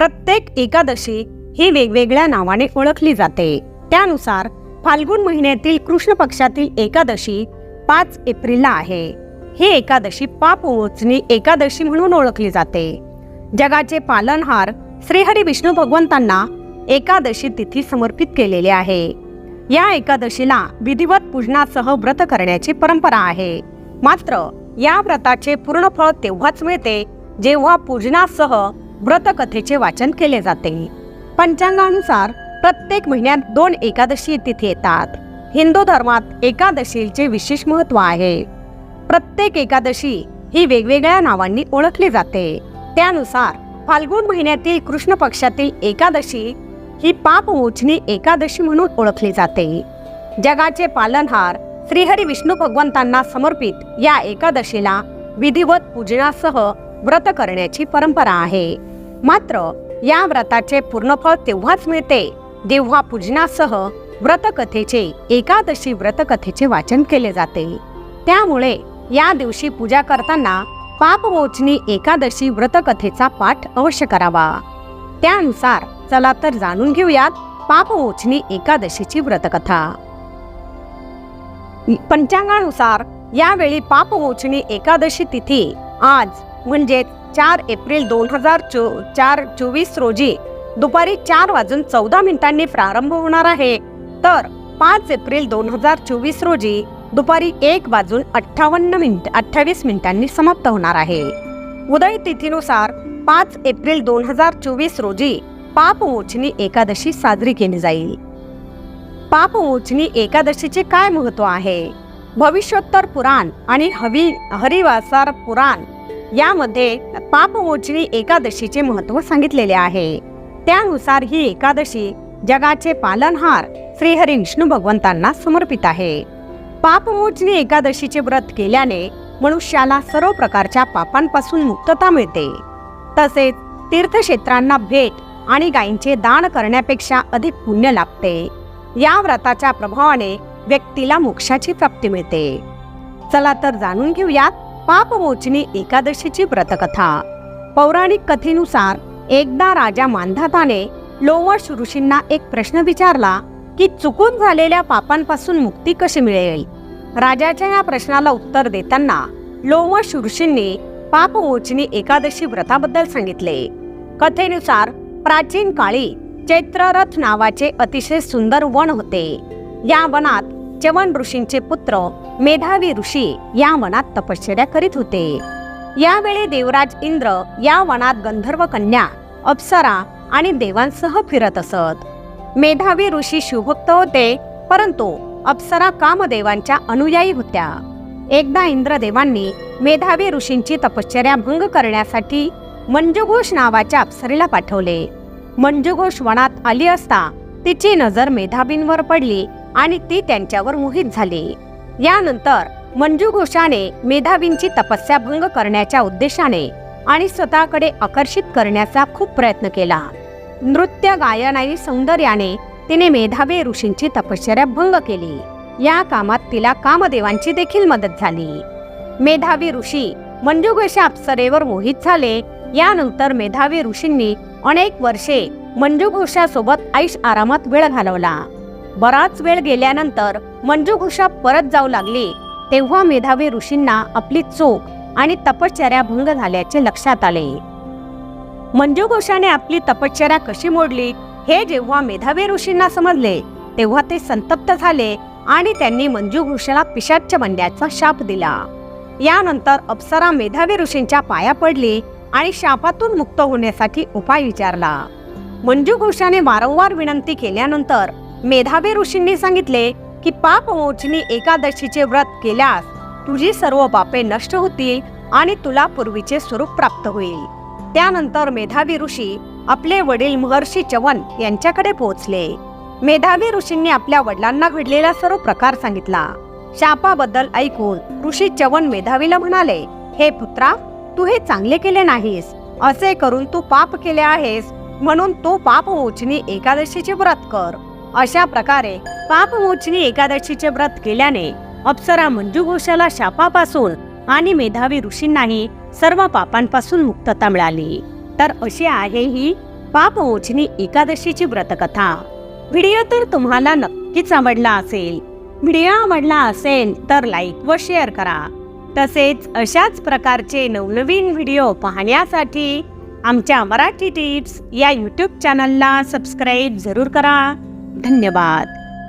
प्रत्येक एकादशी ही वेगवेगळ्या नावाने ओळखली जाते. त्यानुसार फाल्गुन महिन्यातील कृष्ण पक्षातील एकादशी पाच एप्रिलला आहे. ही एकादशी पाप मोचणी एकादशी म्हणून ओळखली जाते. जगाचे पालनहार श्रीहरी विष्णू भगवंतांना एकादशी तिथी समर्पित केलेली आहे. या एकादशीला विधिवत पूजनासह व्रत करण्याची परंपरा आहे. मात्र या व्रताचे पूर्ण फळ तेव्हाच मिळते जेव्हा पूजनासह व्रतकथेचे वाचन केले जाते. पंचांगानुसार प्रत्येक महिन्यात दोन एकादशी तिथी येतात. हिंदू धर्मात एकादशीचे विशेष महत्त्व आहे. प्रत्येक एकादशी ही वेगवेगळ्या नावांनी ओळखली जाते. त्यानुसार फाल्गुन महिन्यातील कृष्ण पक्षातील एकादशी ही पापमोचनी एकादशी म्हणून ओळखली जाते. जगाचे पालनहार श्रीहरी विष्णू भगवंतांना समर्पित या एकादशीला विधिवत पूजनासह व्रत करण्याची परंपरा आहे. मात्र या व्रताचे पूर्णफळ तेव्हाच मिळते जेव्हा पूजनासह व्रतकथेचे एकादशी व्रतकथेचे वाचन केले जाते. त्यामुळे या दिवशी पूजा करताना पापमोचनी एकादशी व्रतकथेचा पाठ अवश्य करावा. त्यानुसार चला तर जाणून घेऊयात पापमोचनी एकादशीची व्रतकथा. पंचांगानुसार यावेळी पापमोचनी एकादशी तिथी आज म्हणजे चार एप्रिल दोन हजार चो चार चोवीस रोजी दुपारी चार वाजून चौदा मिनिटांनी प्रारंभ होणार आहे. तर पाच एप्रिल दोन हजार चोवीस रोजी दुपारी एक वाजून अठ्ठावन्न मिनिट अठ्ठावीस मिनिटांनी समाप्त होणार आहे. उदय तिथीनुसार पाच एप्रिल दोन हजार चोवीस रोजी पापमोचनी एकादशी साजरी केली जाईल. पापमोचनी एकादशीचे काय महत्त्व आहे? भविष्योत्तर पुराण आणि हवी हरिवासार पुराण यामध्ये पापमोचनी एकादशीचे महत्त्व सांगितलेले आहे. त्यानुसार ही एकादशी जगाचे पालनहार श्रीहरी विष्णू भगवंतांना समर्पित आहे. पापमोचनी एकादशीचे व्रत केल्याने मनुष्याला सर्व प्रकारच्या पापांपासून मुक्तता मिळते. तसेच तीर्थक्षेत्रांना भेट आणि गायींचे दान करण्यापेक्षा अधिक पुण्य लाभते. या व्रताच्या प्रभावाने व्यक्तीला मोक्षाची प्राप्ती मिळते. चला तर जाणून घेऊयात पापमोचनी एकादशीची व्रतकथा. पौराणिक कथेनुसार एकदा राजा मांधाताने लोवश ऋषींना एक प्रश्न विचारला की चुकून झालेल्या पापांपासून मुक्ती कशी मिळेल? राजाच्या या प्रश्नाला उत्तर देताना लोवश ऋषींनी पापमोचनी एकादशी व्रताबद्दल सांगितले. कथेनुसार प्राचीन काळी चैत्ररथ नावाचे अतिशय सुंदर वन होते. या वनात चवन ऋषींचे पुत्र मेधावी ऋषी या वनात तपश्चर्या करीत होते. यावेळी देवराज इंद्र या वनात गंधर्व कन्या अप्सरा आणि देवांसह फिरत असत. मेधावी ऋषी शिवभक्त होते परंतु अप्सरा कामदेवांच्या अनुयायी होत्या. एकदा इंद्रदेवांनी मेधावी ऋषींची तपश्चर्या भंग करण्यासाठी मंजुघोष नावाच्या अप्सरेला पाठवले. मंजुघोष वनात आली असता तिची नजर मेधावींवर पडली आणि ती त्यांच्यावर मोहित झाली. यानंतर मंजू घोषाने मेधावींची तपस्या भंग करण्याच्या उद्देशाने आणि स्वतःकडे आकर्षित करण्याचा खूप प्रयत्न केला. नृत्य गायन आणि सौंदर्याने तिने मेधावी ऋषींची तपश्चर्या भंग केली. या कामात तिला कामदेवांची देखील मदत झाली. मेधावी ऋषी मंजुघोषा अप्सरेवर मोहित झाले. यानंतर मेधावी ऋषींनी अनेक वर्षे मंजुघोषासोबत ऐश आरामात वेळ घालवला. बराच वेळ गेल्यानंतर मंजुघोषा परत जाऊ लागली. तेव्हा मेधावी ऋषींना आपली चूक आणि तपश्चर्या भंग झाल्याचे लक्षात आले. मंजुघोषाने आपली तपश्चर्या कशी मोडली हे जेव्हा मेधावी ऋषींना समजले तेव्हा ते संतप्त झाले आणि त्यांनी मंजुघोषाला पिशाच्च बनण्याचा शाप दिला. यानंतर अप्सरा मेधावी ऋषींच्या पाया पडली आणि शापातून मुक्त होण्यासाठी उपाय विचारला. मंजुघोषाने वारंवार विनंती केल्यानंतर मेधावी ऋषींनी सांगितले की पापमोचनी एकादशीचे व्रत केल्यास तुझी सर्व पापे नष्ट होतील आणि तुला पूर्वीचे स्वरूप प्राप्त होईल. त्यानंतर मेधावी ऋषी आपले वडील महर्षी चवन यांच्याकडे पोहोचले. मेधावी ऋषींनी आपल्या वडिलांना घडलेला सर्व प्रकार सांगितला. शापाबद्दल ऐकून ऋषी चवन मेधावीला म्हणाले हे पुत्रा तू हे चांगले केले नाहीस. असे करून तू पाप केले आहेस म्हणून तो पाप मोचनी एकादशीचे व्रत कर. अशा प्रकारे पापमोचनी एकादशीचे व्रत केल्याने अप्सरा मंजुघोषाला शापापासून आणि मेधावी ऋषींनाही सर्व पापांपासून मुक्तता मिळाली. तर अशी आहे ही पापमोचनी एकादशीची व्रतकथा. व्हिडिओ तर तुम्हाला नक्कीच आवडला असेल. व्हिडिओ आवडला असेल तर लाईक व शेअर करा. तसेच अशाच प्रकारचे नवनवीन व्हिडिओ पाहण्यासाठी आमच्या मराठी टिप्स या यूट्यूब चॅनलला सबस्क्राईब जरूर करा. धन्यवाद.